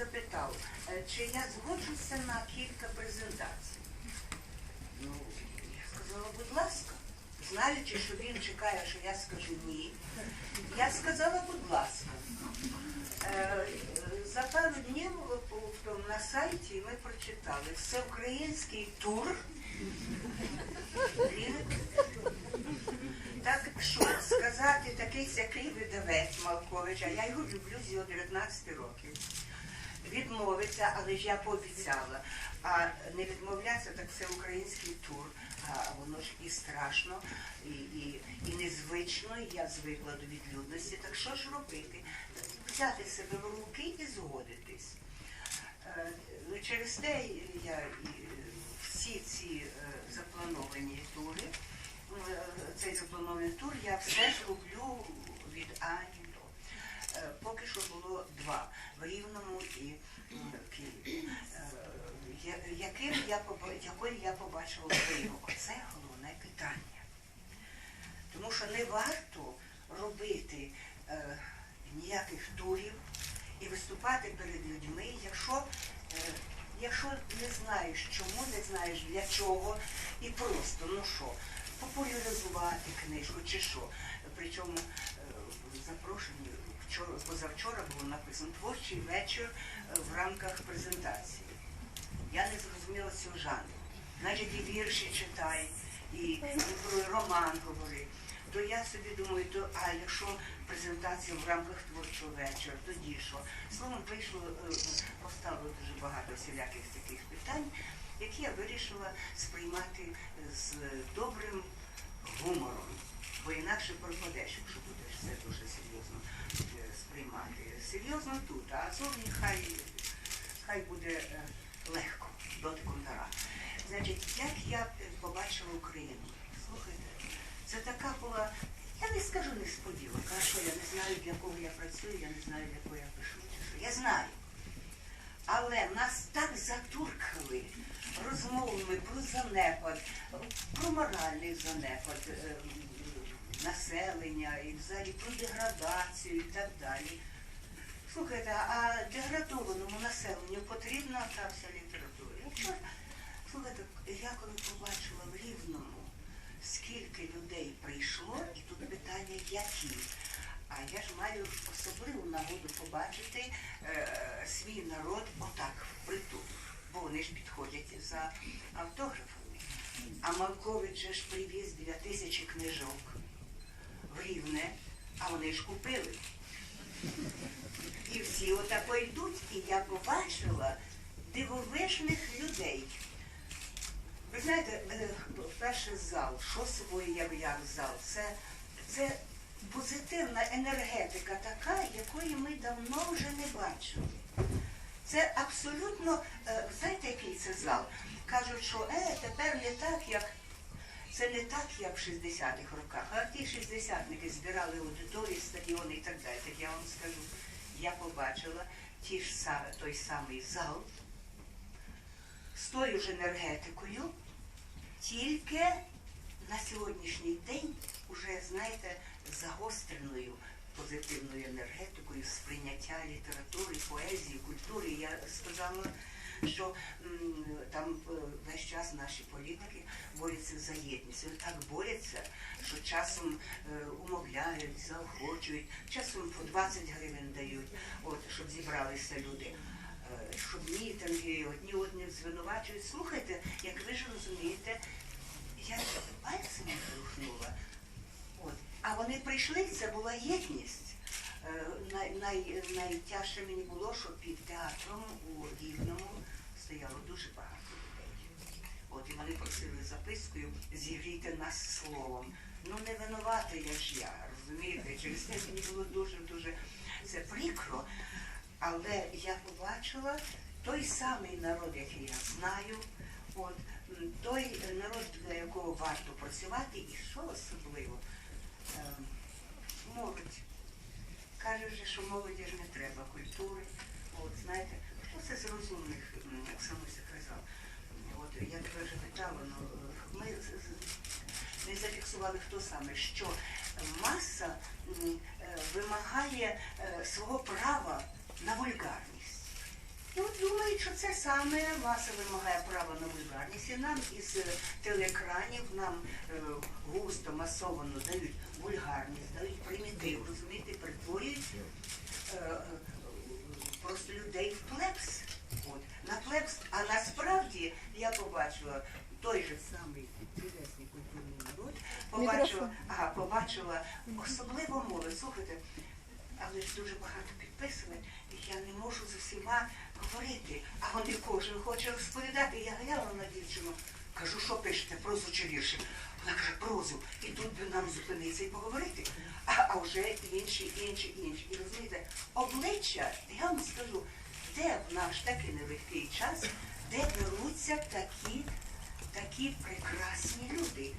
запитав, е, чи я згоджуся на кілька презентацій. Ну, я сказала, будь ласка, знаючи, що він чекає, що я скажу ні, я сказала, будь ласка. Е, За пару днів е, на сайті ми прочитали всеукраїнський тур. Так що сказати, такий сякий видавець Малкович, а я його люблю з його 19 років. Відмовиться, але ж я пообіцяла. А не відмовлятися, так це український тур. А воно ж і страшно, і, і, і незвично, і я звикла до відлюдності. Так що ж робити? Взяти себе в руки і згодитись. Е, ну, Через те я всі ці е, заплановані тури, е, цей запланований тур я все ж роблю від А і до. Е, Поки що було два в Рівному і в Києві. Е, Яким я якою я побачила Україну? Оце головне питання. Тому що не варто робити е, ніяких турів і виступати перед людьми, якщо, е, якщо не знаєш чому, не знаєш для чого, і просто, ну що, популяризувати книжку чи що. Причому е, в запрошенні вчора, позавчора було написано творчий вечір е, в рамках презентації. Я не зрозуміла цього жанру. Значить, і вірші читай, і, роман говори. То я собі думаю, то, а якщо презентація в рамках творчого вечора, тоді що? Словом, вийшло, е, постало дуже багато всіляких таких питань, які я вирішила сприймати з добрим гумором, бо інакше пропадеш, якщо будеш все дуже серйозно е, сприймати. Серйозно тут, а зовні хай хай буде е, легко, дотиком пера. Значить, як я е, побачила Україну? Слухайте, це така була, я не скажу несподіванка, а що я не знаю, для кого я працюю, я не знаю, для кого я пишу, чи що. Я знаю. Але нас так затуркали розмовами про занепад, про моральний занепад е, населення і взагалі про деградацію і так далі. Слухайте, а деградованому населенню потрібна та вся література. Слухайте, я коли побачила в Рівному, скільки людей прийшло, і тут питання які. А я ж маю особливу нагоду побачити е, свій народ отак впритул, бо вони ж підходять за автографами. А Малкович же ж привіз біля тисячі книжок в Рівне, а вони ж купили. І всі отако йдуть, і я побачила дивовижних людей. Ви знаєте, е, перший зал, що собою являв зал, це, це позитивна енергетика така, якої ми давно вже не бачили. Це абсолютно, е, знаєте, який це зал? Кажуть, що е, тепер не так, як це не так, як в 60-х роках, а ті шістдесятники збирали аудиторії, стадіони і так далі. Так я вам скажу, я побачила ті ж той самий зал з тою ж енергетикою, тільки на сьогоднішній день уже, знаєте, загостреною позитивною енергетикою сприйняття літератури, поезії, культури. Я сказала, що там е, весь час наші політики борються за єдність. Вони так борються, що часом е, умовляють, заохочують, часом по 20 гривень дають, от, щоб зібралися люди. Е, Щоб мітинги одні одних звинувачують. Слухайте, як ви ж розумієте, я пальцем не рухнула. А вони прийшли, це була єдність. Е, Най, най, найтяжче мені було, що під театром у Рівному стояло дуже багато людей. От і вони просили запискою зігріти нас словом. Ну не винувати я ж я, розумієте? Через те мені було дуже-дуже це прикро. Але я побачила той самий народ, який я знаю, от, той народ, для якого варто працювати, і що особливо, молодь. Каже, вже, що молоді ж не треба культури. От знаєте, хто це з розумних, як Самуся казав. От я тебе вже питала, ну е, ми не зафіксували, хто саме, що маса е, вимагає е, свого права на вульгарність. От думають, що це саме маса вимагає права на вульгарність. І нам із е, телеекранів нам е, густо, масовано дають вульгарність, дають примітив, розумієте, перетворюють е, е, просто людей в плебс. От, на плебс. А насправді я побачила той же самий чудесний культурний народ, побачила, ага, побачила особливо молодь. Слухайте, але ж дуже багато підписувань, і я не можу з усіма говорити. А вони кожен хоче розповідати. Я глянула на дівчину, кажу, що пишете, прозу чи вірші? Вона каже, прозу. І тут би нам зупинитися і поговорити. А, а вже інші, інші, інші. І розумієте, обличчя, я вам скажу, де в наш такий нелегкий час, де беруться такі, такі прекрасні люди.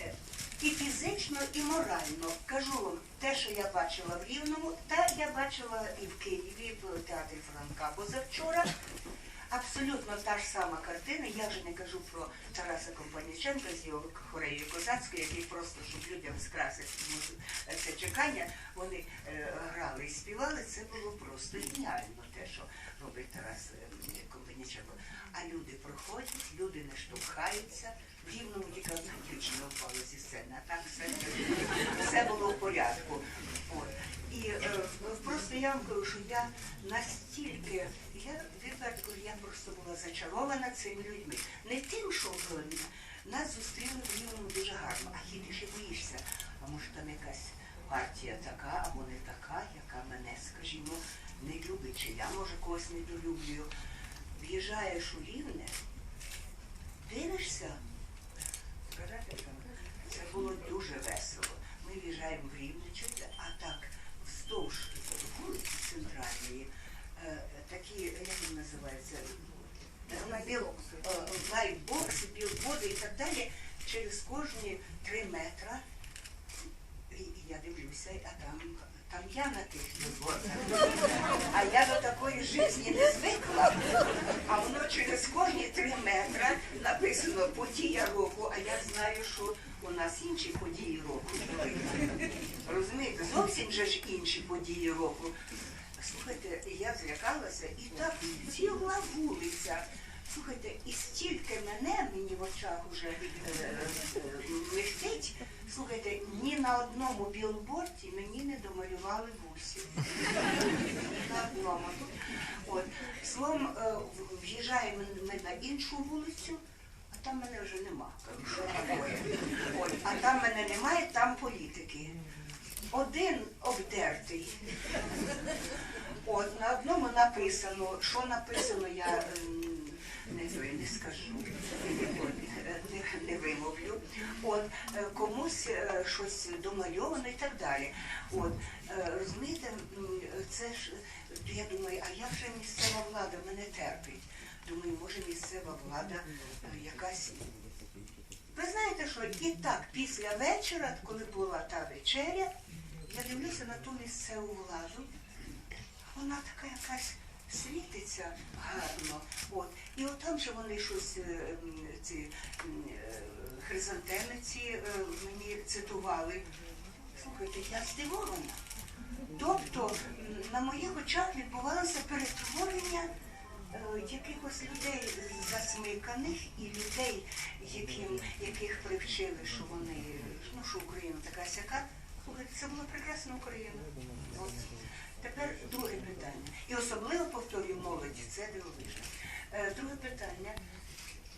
Е, і фізично, і морально. Кажу вам, те, що я бачила в Рівному, та я бачила і в Києві, в театрі Франка позавчора. Абсолютно та ж сама картина. Я вже не кажу про Тараса Компаніченка з його хореєю козацькою, який просто, щоб людям скрасити це чекання, вони е, грали і співали. Це було просто геніально, те, що робить Тарас е, Компаніченко. А люди проходять, люди не штовхаються. В рівному тільки одна дівчина впала зі сцени, а так все, все було в порядку. От. І е, просто я вам кажу, що я настільки, я відверто я просто була зачарована цими людьми. Не тим, що е, нас зустріли в рівному дуже гарно, а їдеш і боїшся. А може там якась партія така або не така, яка мене, скажімо, не любить, чи я може когось недолюблюю. В'їжджаєш у рівне, дивишся, це було дуже весело. Ми в'їжджаємо в Рівне, чуєте, а так вздовж вулиці центральної, е, такі, як він е, біл, е, і так далі, через кожні три метра. І, я дивлюся, а там, там я на тих. А я до такої житті не звикла. А воно через кожні три метри написано подія року, а я знаю, що у нас інші події року. Розумієте, зовсім же ж інші події року. Слухайте, я злякалася і так ціла вулиця. Слухайте, і стільки мене мені в очах уже е, е. Слухайте, ні на одному білборді мені не домалювали вусів. Ні на одному. От. Словом, е, в'їжджаємо ми на іншу вулицю, а там мене вже нема. От. А там мене немає, там політики. Один обдертий. От, на одному написано, що написано, я ем, не, не скажу, не, не вимовлю. От, е, комусь е, щось домальовано і так далі. От, е, розумієте, це ж, я думаю, а як же місцева влада мене терпить? Думаю, може місцева влада якась ви знаєте, що і так, після вечора, коли була та вечеря, я дивлюся на ту місцеву владу, вона така якась світиться гарно. От. І от там же вони щось, е, ці е, хризантеми ці е, мені цитували. Слухайте, я здивована. Тобто на моїх очах відбувалося перетворення якихось людей засмиканих і людей, яким, яких привчили, що вони, ну що Україна така сяка. Слухайте, це була прекрасна Україна. От. Тепер друге питання. І особливо повторюю молоді, це дивовижно. Е, Друге питання.